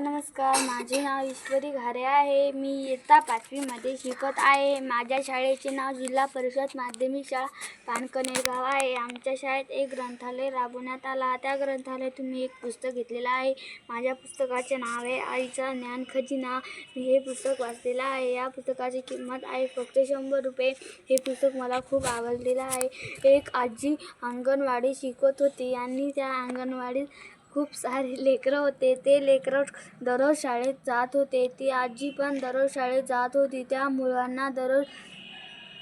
नमस्कार माझे नाव ईश्वरी घारे आहे. मी इयत्ता पाचवीमध्ये शिकत आहे. माझ्या शाळेचे नाव जिल्हा परिषद माध्यमिक शाळा पानकनेरगाव आहे. आमच्या शाळेत एक ग्रंथालय राबवण्यात आला. त्या ग्रंथालयातून मी एक पुस्तक घेतलेलं आहे. माझ्या पुस्तकाचे नाव आहे आईचा ज्ञान खजिना. मी हे पुस्तक वाचलेलं आहे. या पुस्तकाची किंमत आहे फक्त शंभर रुपये. हे पुस्तक मला खूप आवडलेलं आहे. एक आजी अंगणवाडी शिकत होती आणि त्या अंगणवाडीत खूप सारे लेकरं होते. ते लेकरं दररोज शाळेत जात होते. ती आजी पण दररोज शाळेत जात होती. त्या मुलांना दररोज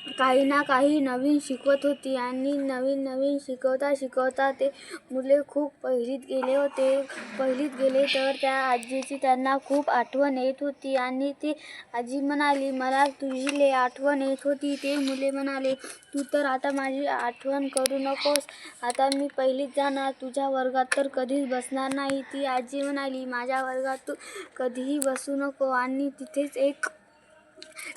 काही ना काही नवीन शिकवत होती आणि नवीन नवीन शिकवता शिकवता ते मुले खूप पहिलीत गेले होते. पहिलीत गेले तर त्या आजीची त्यांना खूप आठवण येत होती आणि ती आजी म्हणाली मला तुझी लय आठवण येत होती. ते मुले म्हणाले तू तर आता माझी आठवण करू नकोस. आता मी पहिलीत जाणार. तुझ्या वर्गात तर कधीच बसणार नाही. ती आजी म्हणाली माझ्या वर्गात तू कधीही बसू नको आणि तिथेच एक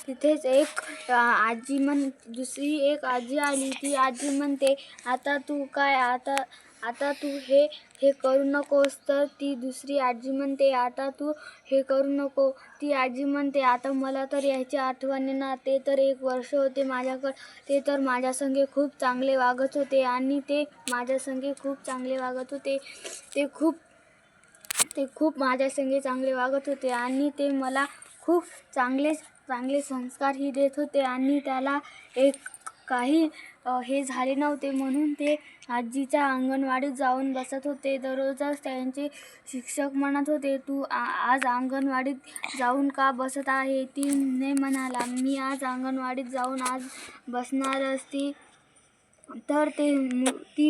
तिथेच एक आजी म्हण दुसरी एक आजी आली. ती आजी म्हणते आता तू काय आता आता तू हे हे करू नकोस. तर ती दुसरी आजी म्हणते आता तू हे करू नको. ती आजी म्हणते आता मला तर याची आठवण ना ते तर एक वर्ष होते माझ्याकडे ते तर माझ्यासंगे खूप चांगले वागत होते आणि ते माझ्यासंगे खूप चांगले वागत होते. ते खूप ते खूप माझ्यासंगे चांगले वागत होते आणि ते मला खूप चांगले चांगले संस्कारही देत होते आणि त्याला एक काही हे झाले नव्हते म्हणून ते आजीच्या अंगणवाडीत जाऊन बसत होते. दररोजच त्यांचे शिक्षक म्हणत होते तू आ आज अंगणवाडीत जाऊन का बसत आहे? ती म्हणाला मी आज अंगणवाडीत जाऊन आज बसणार असती तर ते ती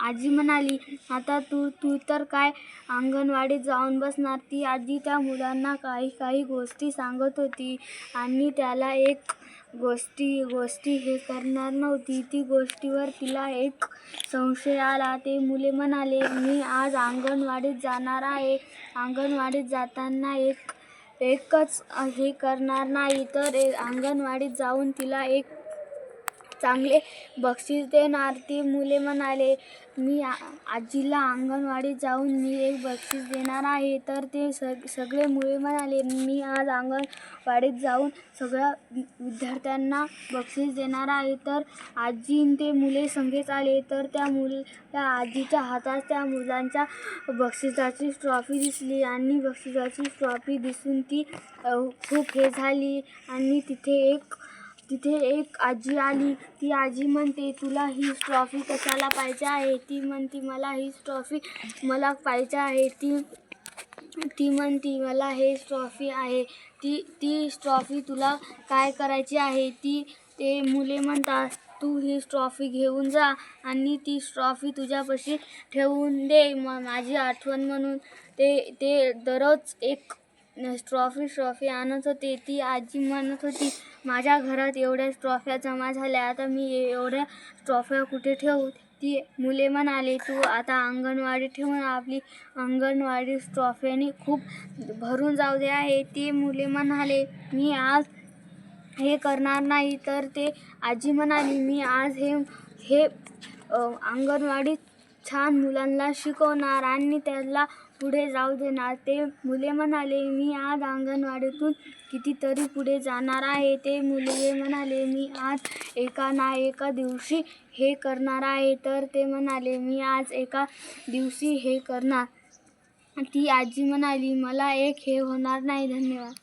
आजी म्हणाली आता तू तू तर काय अंगणवाडीत जाऊन बसणार? ती आजी त्या मुलांना काही काही गोष्टी सांगत होती आणि त्याला एक गोष्टी गोष्टी हे करणार नव्हती. ती गोष्टीवर तिला एक संशय आला. ते मुले म्हणाले मी आज अंगणवाडीत जाणार आहे. अंगणवाडीत जाताना एक एकच हे करणार नाही. तर अंगणवाडीत जाऊन तिला एक चांगले बक्षीस देणार. ती मुले म्हणाले मी आजीला अंगणवाडीत जाऊन मी एक बक्षीस देणार आहे. तर ते सग सगळे मुले म्हणाले मी आज अंगणवाडीत जाऊन सगळ्या विद्यार्थ्यांना बक्षीस देणार आहे. तर आजी ते मुले संगेच आले. तर त्या मुल त्या आजीच्या हातात त्या मुलांच्या बक्षिसाची ट्रॉफी दिसली आणि बक्षिसाची ट्रॉफी दिसून ती खूप हे झाली आणि तिथे एक तिथे एक आजी आली. ती आजी म्हणते तुला ही ट्रॉफी कशाला पाहिजे आहे? ती म्हणते मला ही ट्रॉफी मला पाहिजे आहे. ती ती म्हणती मला हे ट्रॉफी आहे. ती ती ट्रॉफी तुला काय करायची आहे? ती ते मुले म्हणतात तू ही ट्रॉफी घेऊन जा आणि ती ट्रॉफी तुझ्यापाशी ठेवून दे. म माझी आठवण म्हणून ते ते दररोज एक ट्रॉफी ट्रॉफी आणत होते. ती आजी म्हणत होती माझ्या घरात एवढ्या ट्रॉफ्या जमा झाल्या आता मी एवढ्या ट्रॉफ्या कुठे ठेवू? ती मुले म्हणाले तू आता अंगणवाडी ठेवून आपली अंगणवाडी ट्रॉफ्याने खूप भरून जाऊ दे. आहे. ते मुले म्हणाले मी आज हे करणार नाही. तर ते आजी म्हणाली मी आज हे हे अंगणवाडीत छान मुलांना शिकवणार आणि त्याला पुढे जाऊ देणार. ते मुले म्हणाले मी आज अंगणवाडीतून कितीतरी पुढे जाणार आहे. ते मुले म्हणाले मी आज एका ना एका दिवशी हे करणार आहे. तर ते म्हणाले मी आज एका दिवशी हे करणार. ती आजी म्हणाली मला एक हे होणार नाही धन्यवाद.